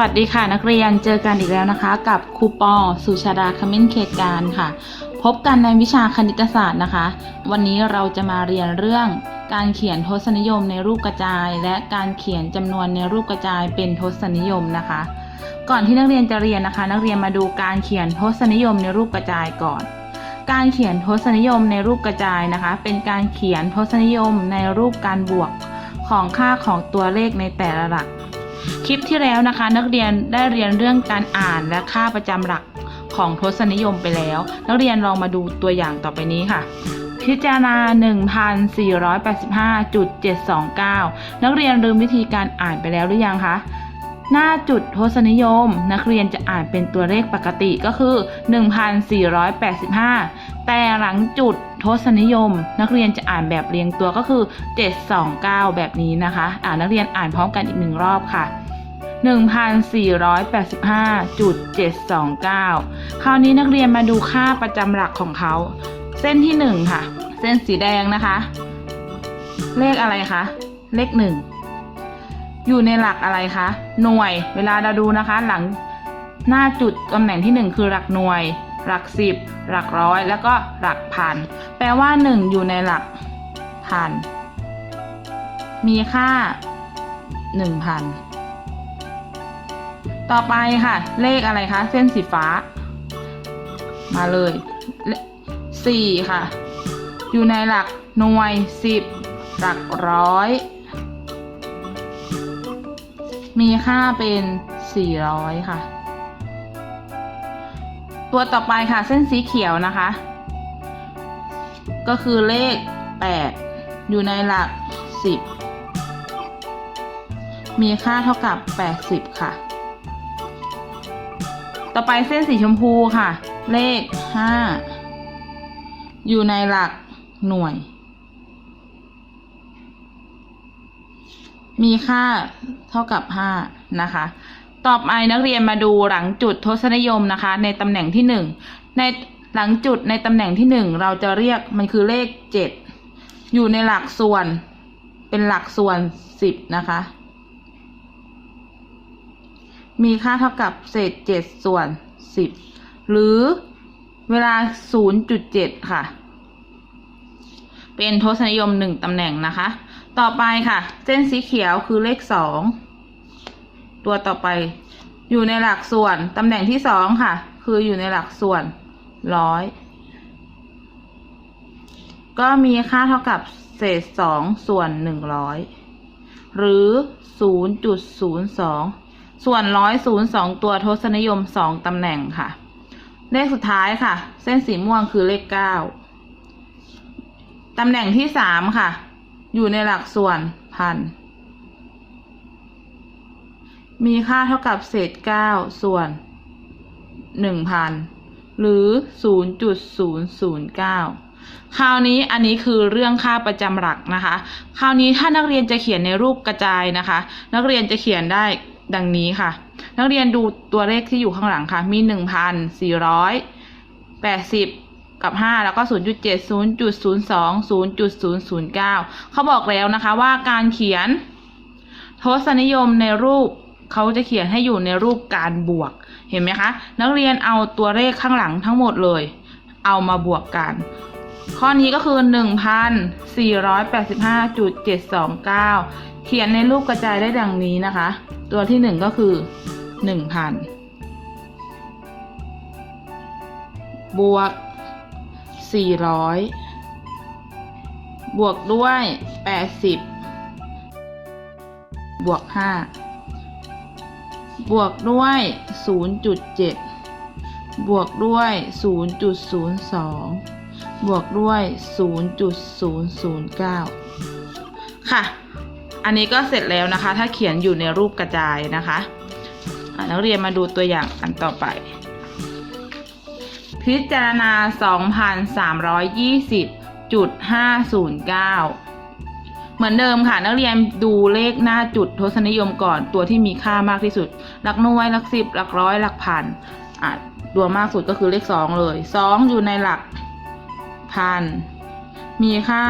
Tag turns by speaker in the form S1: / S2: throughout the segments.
S1: วัสดีค่ะนักเรียนเจอกันอีกแล้วนะคะ กับครูปอสุชาดาคมิ้นเขตการค่ะ พบกันในวิชาคณิตศาสตร์นะคะ วันนี้เราจะมาเรียนเรื่องการเขียนทศนิยมในรูปกระจาย และการเขียนจำนวนในรูปกระจายเป็นทศนิยมนะคะ ก่อนที่นักเรียนจะเรียนนะคะ นักเรียนมาดูการเขียนทศนิยมในรูปกระจายก่อน การเขียนทศนิยมในรูปกระจายนะคะ เป็นการเขียนทศนิยมในรูปการบวกของค่าของตัวเลขในแต่ละหลัก คลิปที่แล้วนะคะ นักเรียนได้เรียนเรื่องการอ่านและค่าประจำหลักของทศนิยมไปแล้ว นักเรียนลองมาดูตัวอย่างต่อไปนี้ค่ะ พิจารณา 1485.729 นักเรียนลืมวิธีการอ่านไปแล้วหรือยังคะหน้าจุดทศนิยม นักเรียนจะอ่านเป็นตัวเลขปกติก็คือ 1485 แต่หลังจุด ทศนิยม นักเรียนจะอ่านแบบเรียงตัวก็คือ 729 แบบนี้นะคะ อ่านนักเรียนอ่านพร้อมกันอีกหนึ่งรอบค่ะ 1485.729 คราวนี้นักเรียนมาดูค่าประจำหลักของเขา เส้นที่ 1 ค่ะ เส้นสีแดงนะคะ เลขอะไรคะ เลข 1 อยู่ในหลักอะไรคะ หน่วย เวลาเราดูนะคะ หลังหน้าจุดตำแหน่งที่ 1 คือหลักหน่วย หลักสิบหลักร้อยแล้วก็หลักพัน แปลว่า 1 อยู่ในหลักพัน มีค่า 1,000 ต่อไปค่ะ เลขอะไรคะ เส้นสีฟ้า มาเลยเลสี่ค่ะ อยู่ในหลักหน่วยสิบหลักร้อย มีค่าเป็น 400 ค่ะ ตัวต่อไปค่ะเส้นสีเขียวนะคะ ก็คือเลข 8 อยู่ในหลัก 10 มีค่าเท่ากับ 80 ค่ะ ต่อไปเส้นสีชมพูค่ะ เลข 5 อยู่ในหลักหน่วย มีค่าเท่ากับ 5 นะคะ ต่อไปนักเรียนมาดูหลังจุดทศนิยมนะคะ ในตำแหน่งที่ 1 ในหลังจุดในตำแหน่งที่ 1 เราจะเรียกมันคือเลข 7 อยู่ในหลักส่วนเป็นหลักส่วน 10 นะคะ มีค่าเท่ากับเศษ 7 ส่วน 10 หรือเวลา 0.7 ค่ะ เป็นทศนิยม 1ตำแหน่งนะคะ ต่อไปค่ะ เส้นสีเขียวคือเลข 2 ตัวต่อไป อยู่ในหลักส่วน ตำแหน่งที่2ค่ะ คืออยู่ในหลักส่วนร้อยก็มีค่าเท่ากับเศษ2ส่วน100หรือ0.02ส่วนร้อยศูนย์สองตัวทศนิยมสองตำแหน่งค่ะ เลขสุดท้ายค่ะ เส้นสีม่วงคือเลขเก้าตำแหน่งที่สามค่ะ อยู่ในหลักส่วนพัน มีค่าเท่ากับเศษเก้าส่วนหนึ่งพันหรือศูนย์จุดศูนย์ศูนย์เก้าคราวนี้อันนี้คือเรื่องค่าประจำหลักนะคะ คราวนี้ถ้านักเรียนจะเขียนในรูปกระจายนะคะ นักเรียนจะเขียนได้ดังนี้ค่ะ นักเรียนดูตัวเลขที่อยู่ข้างหลังค่ะ มีหนึ่งพันสี่ร้อยแปดสิบกับห้าแล้วก็ศูนย์จุดเจ็ดศูนย์จุดศูนย์สองศูนย์จุดศูนย์ศูนย์เก้าเขาบอกแล้วนะคะว่าการเขียนทศนิยมในรูป เขาจะเขียนให้อยู่ในรูปการบวก เห็นไหมคะ นักเรียนเอาตัวเลขข้างหลังทั้งหมดเลย เอามาบวกกัน ข้อนี้ก็คือ 1,485.729 เขียนในรูปกระจายได้ดังนี้นะคะ ตัวที่ 1 ก็คือ 1,000 บวก 400 บวกด้วย 80 บวก 5 บวกด้วย 0.7 บวกด้วย 0.02 บวกด้วย 0.009 ค่ะ อันนี้ก็เสร็จแล้วนะคะ ถ้าเขียนอยู่ในรูปกระจายนะคะนักเรียนมาดูตัวอย่างอันต่อไป พิจารณา 2,320.509 เหมือนเดิมค่ะ นักเรียนดูเลขหน้าจุดทศนิยมก่อนตัวที่มีค่ามากที่สุด หลักหน่วยหลักสิบหลักร้อยหลักพันอะตัวมากสุดก็คือเลขสองเลยสองอยู่ในหลักพันมีค่า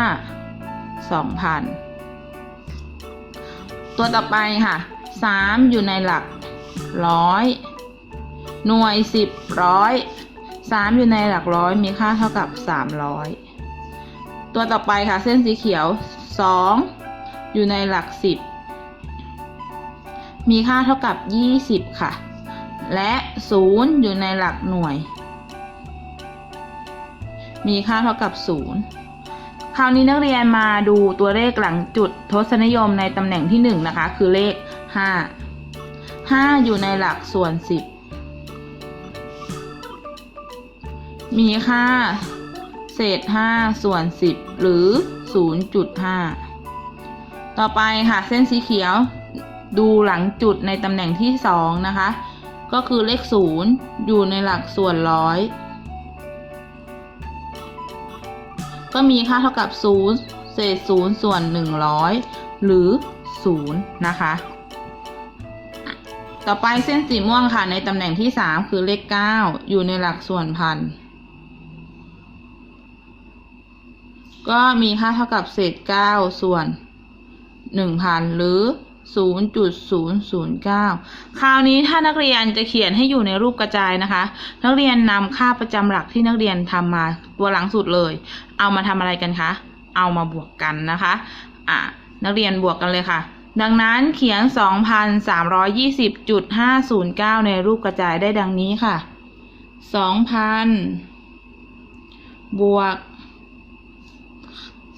S1: สองพันตัวต่อไปค่ะสามอยู่ในหลักร้อยหน่วยสิบร้อยสามอยู่ในหลักร้อยมีค่าเท่ากับสามร้อยตัวต่อไปค่ะเส้นสีเขียว สองอยู่ในหลักสิบมีค่าเท่ากับยี่สิบค่ะ และศูนย์อยู่ในหลักหน่วย มีค่าเท่ากับศูนย์คราวนี้นักเรียนมาดูตัวเลขหลังจุดทศนิยมในตำแหน่งที่หนึ่งนะคะ คือเลขห้าห้าอยู่ในหลักส่วนสิบมีค่า เศษห้าส่วนสิบหรือ ศูนย์จุดห้าต่อไปค่ะเส้นสีเขียวดูหลังจุดในตำแหน่งที่สองนะคะ ก็คือเลขศูนย์อยู่ในหลักส่วนร้อย ก็มีค่าเท่ากับ 0 เศษ 0 ส่วน 100 หรือ 0 นะคะ ต่อไปเส้นสีม่วงค่ะในตำแหน่งที่ 3 คือเลข 9 อยู่ในหลักส่วนพัน ก็มีค่าเท่ากับเศษ 9 ส่วน 1,000 หรือ 0.009 คราวนี้ถ้านักเรียนจะเขียนให้อยู่ในรูปกระจายนะคะ นักเรียนนำค่าประจำหลักที่นักเรียนทำมาตัวหลังสุดเลย เอามาทำอะไรกันคะ เอามาบวกกันนะคะอะนักเรียนบวกกันเลยค่ะ ดังนั้นเขียน 2,320.509 ในรูปกระจายได้ดังนี้ค่ะ 2,000 บวก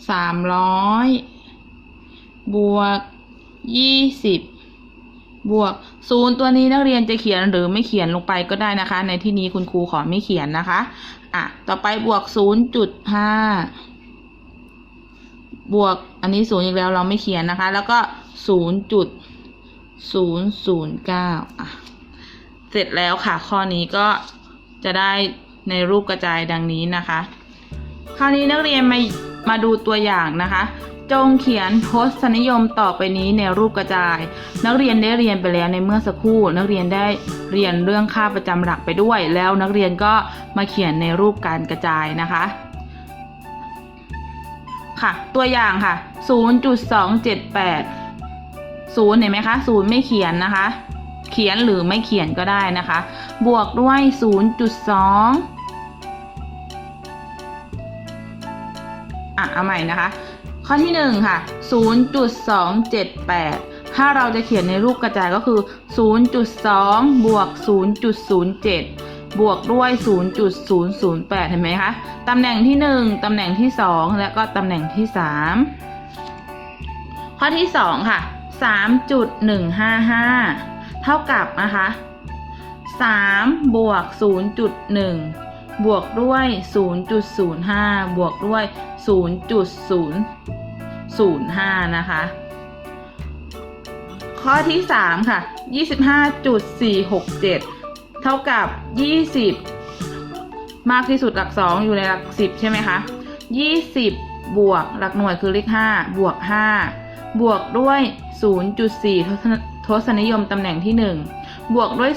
S1: 300บวกยี่สิบบวกศูนย์ตัวนี้นักเรียนจะเขียนหรือไม่เขียนลงไปก็ได้นะคะ ในที่นี้คุณครูขอไม่เขียนนะคะอะต่อไปบวกศูนย์จุดห้าบวกอันนี้ศูนย์อีกแล้วเราไม่เขียนนะคะ แล้วก็ศูนย์จุดศูนย์ศูนย์เก้าอะเสร็จแล้วค่ะ ข้อนี้ก็จะได้ในรูปกระจายดังนี้นะคะ คราวนี้นักเรียนมา มาดูตัวอย่างนะคะ จงเขียนทศนิยมต่อไปนี้ในรูปกระจาย นักเรียนได้เรียนไปแล้วในเมื่อสักครู่ นักเรียนได้เรียนเรื่องค่าประจำหลักไปด้วย แล้วนักเรียนก็มาเขียนในรูปการกระจายนะคะค่ะตัวอย่างค่ะ 0.278 0เห็นไหมคะ0ไม่เขียนนะคะ เขียนหรือไม่เขียนก็ได้นะคะ บวกด้วย 0.2 อะเอาใหม่นะคะ ข้อที่1ค่ะ0.278 ถ้าเราจะเขียนในรูปกระจายก็คือ 0.2 บวก 0.07 บวกด้วย 0.008 เห็นไหมคะตำแหน่งที่ 1ตำแหน่งที่ 2 และก็ตำแหน่งที่ 3 ข้อที่ 2 ค่ะ 3.155 เท่ากับนะคะ3บวก0.1 บวกด้วย 0.05 บวกด้วย 0.005 นะคะ ข้อที่ 3 ค่ะ 25.467 เท่ากับ 20 มากที่สุดหลัก 2 อยู่ในหลัก 10 ใช่ไหมคะ 20 บวกหลักหน่วยคือเลข 5 บวก 5 บวกด้วย 0.4 ทศนิยมตำแหน่งที่ 1 บวกด้วย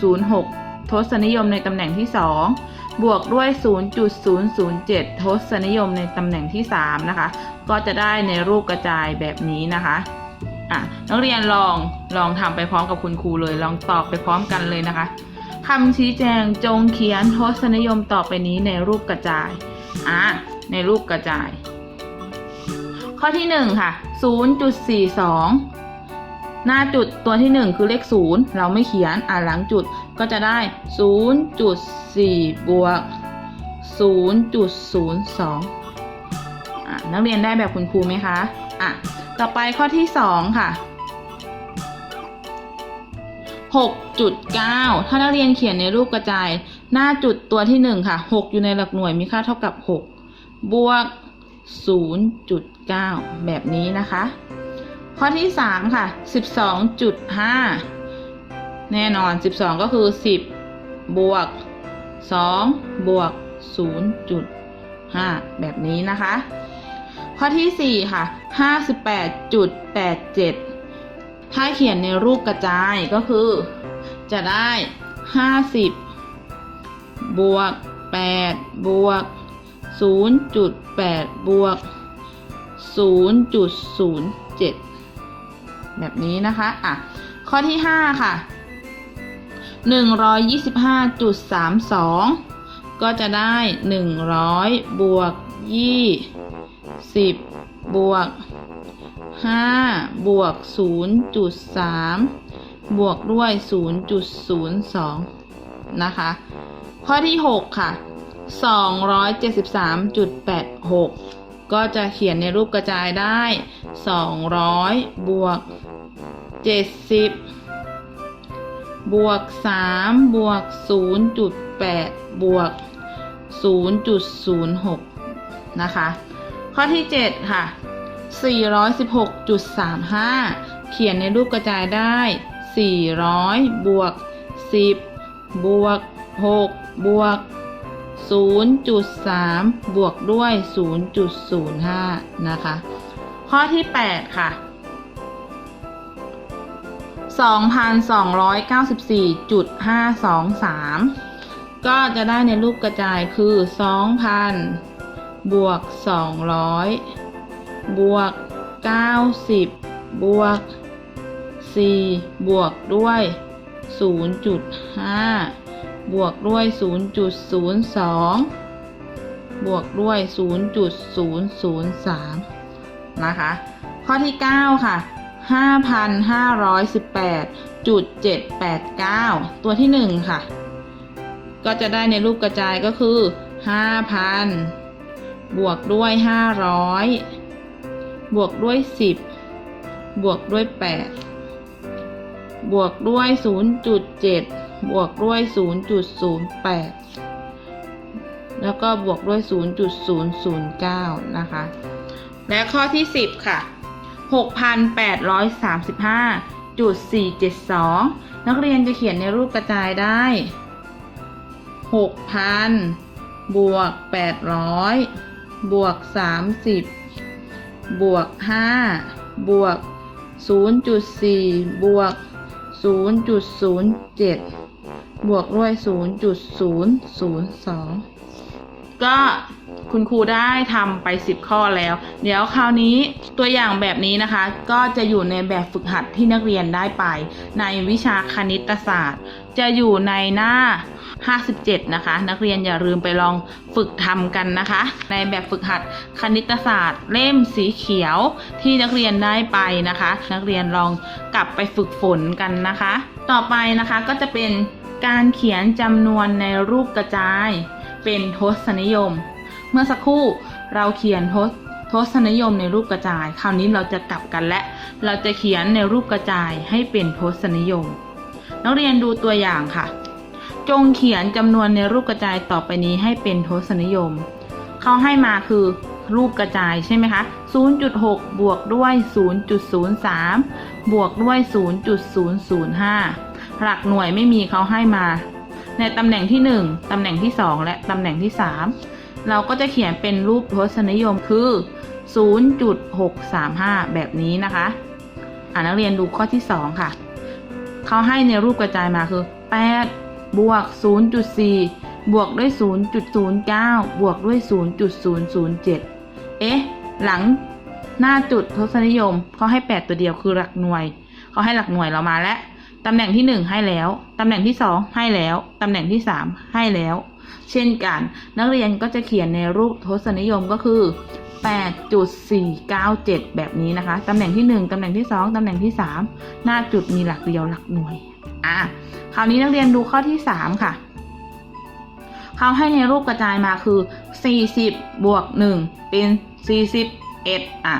S1: 0.06 ทศนิยมในตำแหน่งที่ 2 บวกด้วย 0.007 ทศนิยมในตำแหน่งที่ 3 นะคะ ก็จะได้ในรูปกระจายแบบนี้นะคะอะนักเรียนลองลองทำไปพร้อมกับคุณครูเลย ลองตอบไปพร้อมกันเลยนะคะคำชี้แจงจงเขียนทศนิยมต่อไปนี้ในรูปกระจายอะในรูปกระจาย ข้อที่ 1 ค่ะ 0.42 หน้าจุดตัวที่ 1 คือเลข 0 เราไม่เขียนอ่าหลังจุด ก็จะได้ 0.4 บวก 0.02อะนักเรียนได้แบบคุณครูไหมคะอะต่อไปข้อที่ 2 ค่ะ 6.9 ถ้านักเรียนเขียนในรูปกระจาย หน้าจุดตัวที่ 1 ค่ะ 6 อยู่ในหลักหน่วยมีค่าเท่ากับ 6 บวก 0.9 แบบนี้นะคะ ข้อที่ 3 ค่ะ 12.5 แน่นอน 12 ก็คือ 10 บวก 2 บวก 0.5 แบบนี้นะคะ ข้อที่ 4 ค่ะ 58.87 ถ้าเขียนในรูปกระจายก็คือ จะได้ 50 บวก 8 บวก 0.8 บวก 0.07 แบบนี้นะคะ อะ ข้อที่ 5 ค่ะ 125.32 ก็จะได้ 100 บวก 20 บวก 5 บวก 0.3 บวกด้วย 0.02 นะคะ ข้อที่ 6 ค่ะ 273.86 ก็จะเขียนในรูปกระจายได้ 200 บวก 70 บวก3บวก0.8บวก0.06 นะคะ ข้อที่ 7 ค่ะ 416.35 เขียนในรูปกระจายได้ 400 บวก 10 บวก 6 บวก 0.3 บวกด้วย 0.05 นะคะ ข้อที่ 8 ค่ะ 2,294.523 ก็จะได้ในรูปกระจายคือ 2,000 บวก 200 บวก 90 บวก 4 บวกด้วย 0.5 บวกด้วย 0.02 บวกด้วย 0.003 นะคะ ข้อที่ 9 ค่ะ 5,518.789 ตัวที่ 1 ค่ะ ก็จะได้ในรูปกระจายก็คือ 5,000 บวกด้วย 500 บวกด้วย 10 บวกด้วย 8 บวกด้วย 0.7 บวกด้วย 0.08 แล้วก็บวกด้วย 0.009 นะคะ และข้อที่ 10 ค่ะ 6,835.472 นักเรียนจะเขียนในรูปกระจายได้ 6,000 บวก 800 บวก 30 บวก 5 บวก 0.4 บวก 0.07 บวกด้วย 0.002 ก็ คุณครูได้ทำไป 10 ข้อแล้ว เดี๋ยวคราวนี้ตัวอย่างแบบนี้นะคะ ก็จะอยู่ในแบบฝึกหัดที่นักเรียนได้ไป ในวิชาคณิตศาสตร์ จะอยู่ในหน้า 57 นะคะ นักเรียนอย่าลืมไปลองฝึกทำกันนะคะ ในแบบฝึกหัดคณิตศาสตร์ เล่มสีเขียวที่นักเรียนได้ไปนะคะ นักเรียนลองกลับไปฝึกฝนกันนะคะ ต่อไปนะคะก็จะเป็นการเขียนจำนวนในรูปกระจาย เป็นทศนิยม เมื่อสักครู่เราเขียนทศทศนิยมในรูปกระจาย คราวนี้เราจะกลับกันและ เราจะเขียนในรูปกระจายให้เป็นทศนิยม นักเรียนดูตัวอย่างค่ะ จงเขียนจำนวนในรูปกระจายต่อไปนี้ให้เป็นทศนิยม เขาให้มาคือรูปกระจายใช่ไหมคะ 0.6 บวกด้วย 0.03 บวกด้วย 0.005 หลักหน่วยไม่มีเขาให้มา ในตำแหน่งที่ 1 ตำแหน่งที่ 2 และตำแหน่งที่ 3 เราก็จะเขียนเป็นรูปทศนิยมคือ 0.635 แบบนี้นะคะอ่านักเรียนดูข้อที่ 2 ค่ะ เขาให้ในรูปกระจายมาคือ 8 บวก 0.4 บวกด้วย 0.09 บวกด้วย 0.007 เอ๊ะ หลังหน้าจุดทศนิยมเขาให้ 8 ตัวเดียวคือหลักหน่วย เขาให้หลักหน่วยเรามาแล้ว ตำแหน่งที่ 1 ให้แล้ว ตำแหน่งที่ 2 ให้แล้ว ตำแหน่งที่ 3 ให้แล้ว เช่นกัน นักเรียนก็จะเขียนในรูปทศนิยมก็คือ 8.497 แบบนี้นะคะ ตำแหน่งที่ 1 ตำแหน่งที่ 2 ตำแหน่งที่ 3 หน้าจุดมีหลักเดียวหลักหน่วย อะ คราวนี้นักเรียนดูข้อที่ 3 ค่ะเขาให้ในรูปกระจายมาคือ 40 บวก 1 เป็น 41 อะ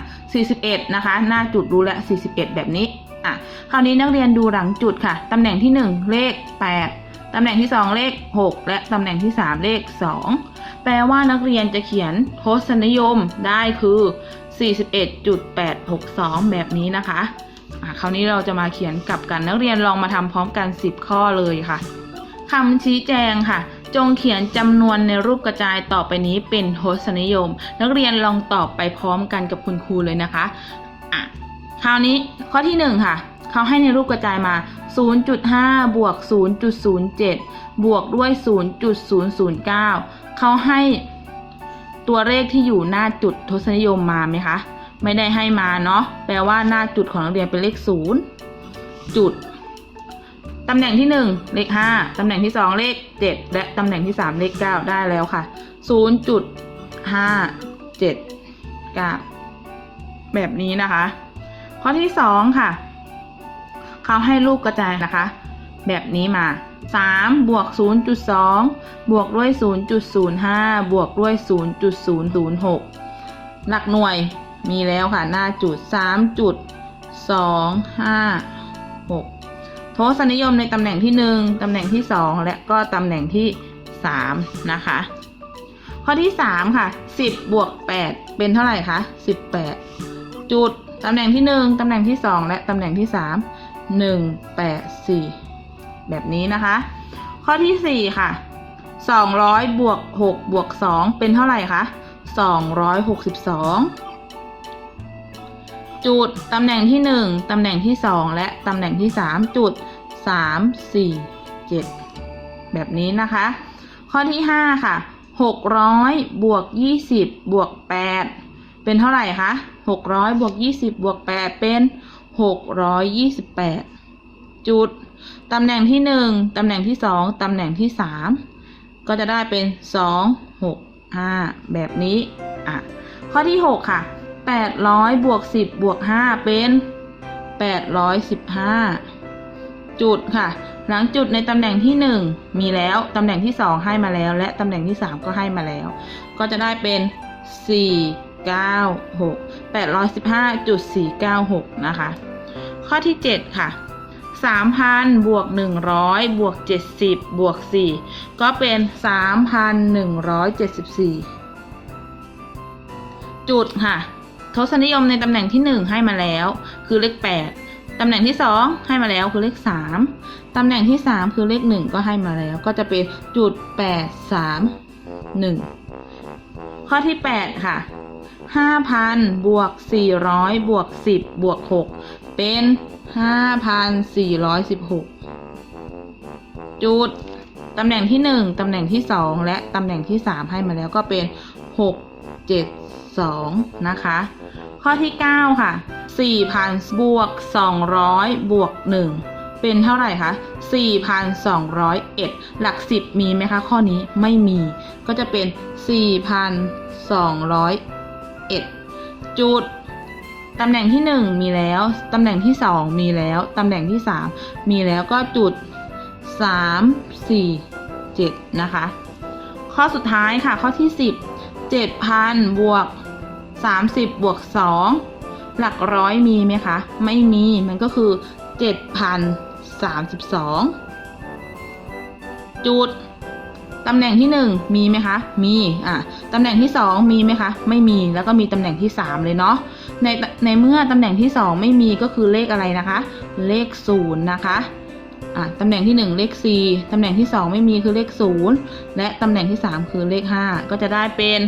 S1: 41 นะคะ หน้าจุดรู้แล้ว 41 แบบนี้ อะ คราวนี้นักเรียนดูหลังจุดค่ะ ตำแหน่งที่ 1 เลข 8 ตำแหน่งที่ 2 เลข 6 และตำแหน่งที่ 3 เลข 2 แปลว่านักเรียนจะเขียนทศนิยมได้คือ 41.862 แบบนี้นะคะอะคราวนี้เราจะมาเขียนกลับกันนักเรียนลองมาทำพร้อมกัน 10 ข้อเลยค่ะคำชี้แจงค่ะ จงเขียนจำนวนในรูปกระจายต่อไปนี้เป็นทศนิยม นักเรียนลองตอบไปพร้อมกันกับคุณครูเลยนะคะอะคราวนี้ข้อที่ 1 ค่ะ เขาให้ในรูปกระจายมา 0.5 บวก 0.07 บวกด้วย 0.009 เขาให้ตัวเลขที่อยู่หน้าจุดทศนิยมมาไหมคะ ไม่ได้ให้มาเนาะ แปลว่าหน้าจุดของนักเรียนเป็นเลข 0 จุด ตำแหน่งที่หนึ่งเลขห้าตำแหน่งที่สองเลขเจ็ดและตำแหน่งที่สามเลขเก้าได้แล้วค่ะศูนย์จุดห้าเจ็ดเก้าแบบนี้นะคะ ข้อที่สองค่ะ เขาให้ลูกกระจายนะคะ แบบนี้มา 3 บวก 0.2 บวกด้วย 0.05 บวกด้วย 0.006 หลักหน่วยมีแล้วค่ะ หน้าจุด3.256 โทศนิยมในตำแหน่งที่ 1 ตำแหน่งที่ 2 และก็ตำแหน่งที่ 3 นะคะ ข้อที่ 3 ค่ะ 10 บวก 8 เป็นเท่าไหร่คะ 18 จุดตำแหน่งที่ 1 ตำแหน่งที่ 2 และตำแหน่งที่ 3 1 8 4 แบบนี้นะคะ ข้อที่ 4 ค่ะ 200บวก6บวก2เป็นเท่าไหร่คะ262 จุด ตำแหน่งที่ 1 ตำแหน่งที่ 2 และตำแหน่งที่ 3 จุด 3 4 7 แบบนี้นะคะ ข้อที่ 5 ค่ะ 600บวก20บวก8เป็นเท่าไหร่คะ600บวก20บวก8เป็น 628จุด ตำแหน่งที่1ตำแหน่งที่2ตำแหน่งที่3ก็จะได้เป็น2 6 5แบบนี้ อะ ข้อที่6ค่ะ800บวก10บวก5เป็น815จุดค่ะ หลังจุดในตำแหน่งที่1มีแล้วตำแหน่งที่2ให้มาแล้ว และตำแหน่งที่3ก็ให้มาแล้ว ก็จะได้เป็น4 9 6 815.496 นะคะ ข้อที่ 7 ค่ะ 3,000 บวก 100 บวก 70 บวก 4 ก็เป็น 3,174 จุดค่ะ ทศนิยมในตำแหน่งที่ 1 ให้มาแล้ว คือเลข 8 ตำแหน่งที่ 2 ให้มาแล้วคือเลข 3 ตำแหน่งที่ 3 คือเลข 1 ก็ให้มาแล้ว ก็จะเป็นจุด 8 3 1 ข้อที่ 8 ค่ะ 5,000 บวก 400 บวก 10 บวก 6 เป็น 5,416 จุด ตำแหน่งที่ 1 ตำแหน่งที่ 2 และตำแหน่งที่ 3 ให้มาแล้วก็เป็น 6 7 2 นะคะ ข้อที่ 9 ค่ะ 4,000 บวก 200 บวก 1 เป็นเท่าไหร่คะ 4,201 หลัก 10 มีไหมคะ ข้อนี้ไม่มี ก็จะเป็น 1 จุด ตำแหน่งที่ 1 มีแล้ว ตำแหน่งที่ 2 มีแล้ว ตำแหน่งที่ 3 มีแล้วก็จุด 3 4 7 นะคะ ข้อสุดท้ายค่ะข้อที่ 10 7,000บวก30บวก2หลักร้อยมีไหมคะ ไม่มีมันก็คือ 7,032 จุด ตำแหน่งที่ 1 มีไหมคะ มี อะ ตำแหน่งที่ 2 มีไหมคะ ไม่มี แล้วก็มีตำแหน่งที่ 3 เลยเนาะ ใน ในเมื่อตำแหน่งที่ 2 ไม่มีก็คือเลขอะไรนะคะ เลข 0 นะคะ อะ ตำแหน่งที่ 1 เลข 4 ตำแหน่งที่ 2 ไม่มีคือเลข 0 และตำแหน่งที่ 3 คือเลข 5 ก็จะได้เป็น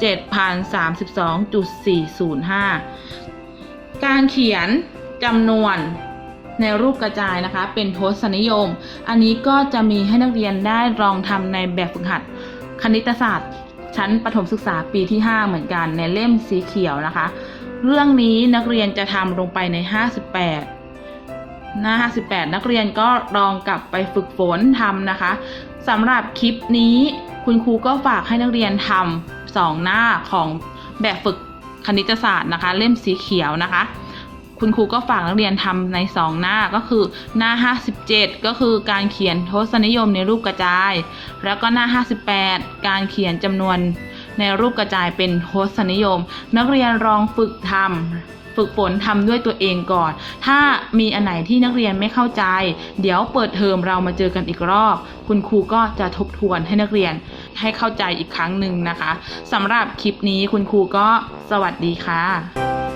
S1: 7,032.405 การเขียนจำนวน ในรูปกระจายนะคะ เป็นทศนิยม อันนี้ก็จะมีให้นักเรียนได้ลองทำในแบบฝึกหัด คณิตศาสตร์ ชั้นประถมศึกษาปีที่ 5 เหมือนกัน ในเล่มสีเขียวนะคะ เรื่องนี้นักเรียนจะทำลงไปใน 58 หน้า 58 นักเรียนก็ลองกลับไปฝึกฝนทำนะคะสำหรับคลิปนี้คุณครูก็ฝากให้นักเรียนทำสองหน้าของแบบฝึกคณิตศาสตร์นะคะ เล่มสีเขียวนะคะ คุณครูก็ฝากนักเรียนทำใน 2 หน้าก็คือหน้า 57 ก็คือการเขียนทศนิยมในรูปกระจาย แล้วก็หน้า 58 การเขียนจำนวนในรูปกระจายเป็นทศนิยม นักเรียนลองฝึกทำฝึกฝนทำด้วยตัวเองก่อน ถ้ามีอันไหนที่นักเรียนไม่เข้าใจ เดี๋ยวเปิดเทอมเรามาเจอกันอีกรอบ คุณครูก็จะทบทวนให้นักเรียนให้เข้าใจอีกครั้งหนึ่งนะคะสำหรับคลิปนี้คุณครูก็สวัสดีค่ะ